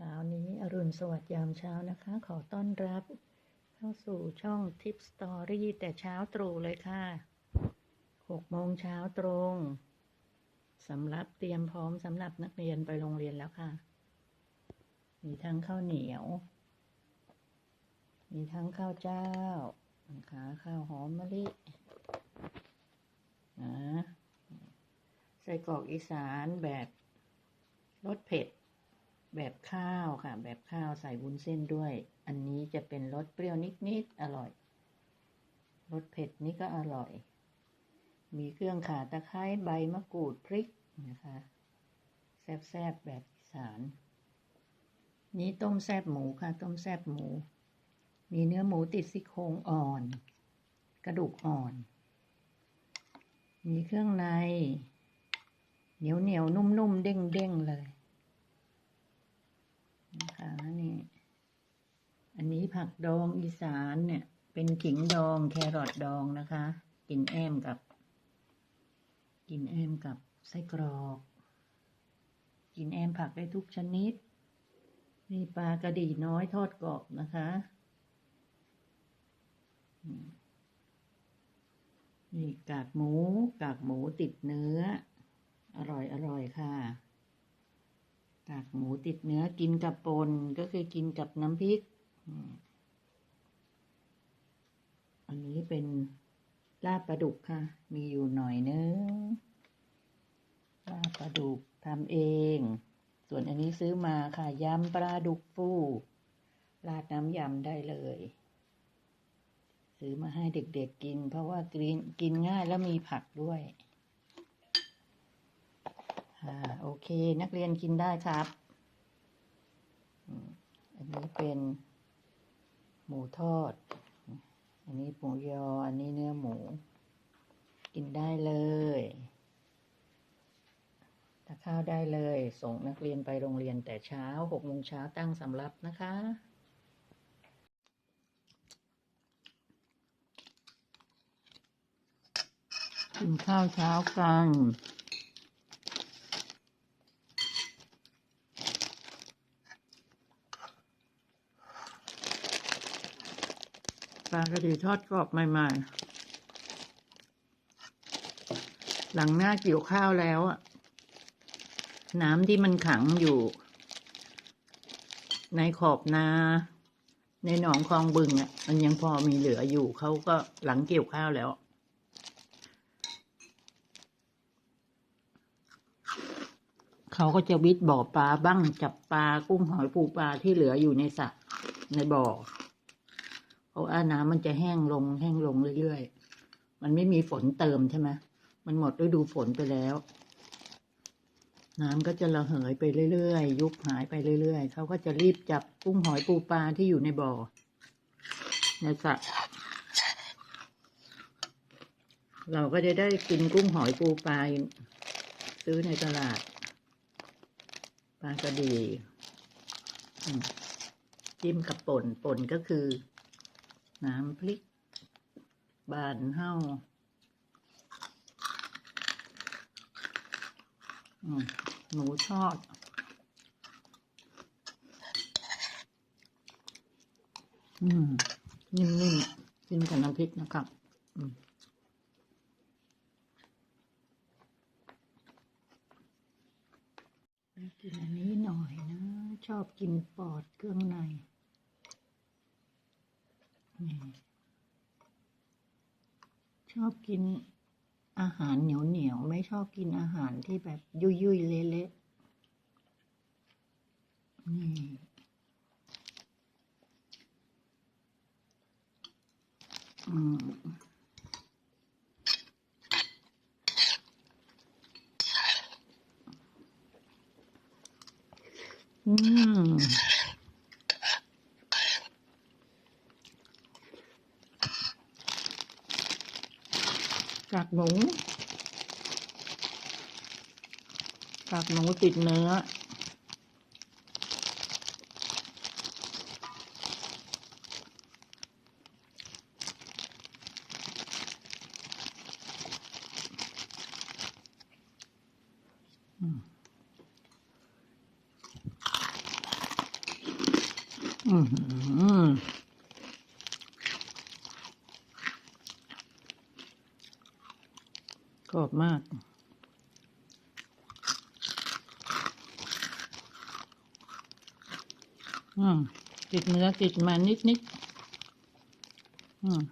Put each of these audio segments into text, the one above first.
ช้านี้อรุณสวัสดิ์ยามเช้านะคะ ขอต้อนรับเข้าสู่ช่องทิปสตอรี่แต่เช้าตรู่เลยค่ะหกโมงเช้าตรงสำหรับเตรียมพร้อมสำหรับนักเรียนไปโรงเรียนแล้วค่ะ มีทั้งข้าวเหนียว มีทั้งข้าวเจ้านะคะข้าวหอมมะลินะไส้กรอกอีสานแบบรสเผ็ด แบบข้าวค่ะ แบบข้าวใส่วุ้นเส้นด้วย อันนี้จะเป็นรสเปรี้ยวนิดๆอร่อย รสเผ็ดนี่ก็อร่อย มีเครื่องข่าตะไคร้ใบมะกรูดพริกนะคะ แซบๆแบบอีสาน นี้ต้มแซบหมูค่ะ ต้มแซบหมู มีเนื้อหมูติดซี่โครงอ่อน กระดูกอ่อน มีเครื่องใน เหนียวเหนียวนุ่มๆเด้งๆเลย นะคะนี่ อันนี้ ผักดองอีสานเนี่ย เป็นขิงดองแครอทดองนะคะ กินแอมกับ กินแอมกับไส้กรอก กินแอมผักได้ทุกชนิด นี่ปลากระดีน้อยทอดกรอบนะคะนี่กากหมู กากหมูติดเนื้อ อร่อยอร่อยค่ะ กากหมูติดเนื้อกินกับปนก็คือกินกับน้ำพริก อันนี้เป็นลาบปลาดุกค่ะ มีอยู่หน่อยนึงลาบปลาดุกทำเอง ส่วนอันนี้ซื้อมาค่ะยำปลาดุกฟูราดน้ำยำได้เลย ซื้อมาให้เด็กๆกิน เพราะว่ากินกินง่ายแล้วมีผักด้วยอ่าโอเค นักเรียนกินได้ครับ อันนี้เป็นหมูทอด อันนี้หมูยอ อันนี้เนื้อหมู กินได้เลยถ้าข้าวได้เลย ส่งนักเรียนไปโรงเรียนแต่เช้าหกโมงเช้าตั้งสำรับนะคะกินข้าวเช้ากัน ปลากระดีทอดกรอบใหม่ ๆ หลังหน้าเกี่ยวข้าวแล้วอะน้ำที่มันขังอยู่ ในขอบนา ในหนองคลองบึงอะมันยังพอมีเหลืออยู่เขาก็หลังเกี่ยวข้าวแล้วเขาก็จะวิทย์บ่อปลาบ้างจับปลากุ้งหอยปูปลาที่เหลืออยู่ในสระในบ่อ เพราะว่าน้ำมันจะแห้งลง แห้งลงเรื่อยๆ มันไม่มีฝนเติมใช่ไหมมันหมดฤดูฝนไปแล้ว น้ำก็จะระเหยไปเรื่อยๆ ยุบหายไปเรื่อยๆ เขาก็จะรีบจับกุ้งหอยปูปลาที่อยู่ในบ่อในสระเราก็จะได้กินกุ้งหอยปูปลาซื้อในตลาดปลากระดีจิ้มกับป่นป่นก็คือ น้ำพริก บานเห่าหมูทอดอืมนิ่มๆกินกับน้ำพริกนะครับอืมกินอันนี้หน่อยนะ ชอบกินปอดเครื่องใน ชอบกินอาหารเหนียวเหนียวไม่ชอบกินอาหารที่แบบยุ่ยยุยเละๆนี่อืมอืม กากหมูกากหมูติดเนื้อ อืม อือหือ กรอบมากอืมติดเนื้อติดมันนิดนิดอืม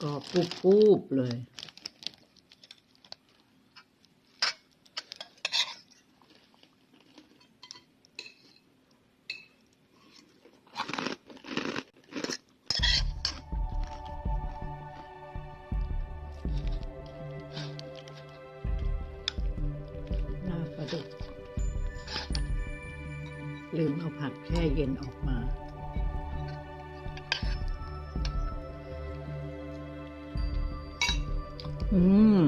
กรอบปุบปุบๆเลย ลืมเอาผักแช่เย็นออกมา อืม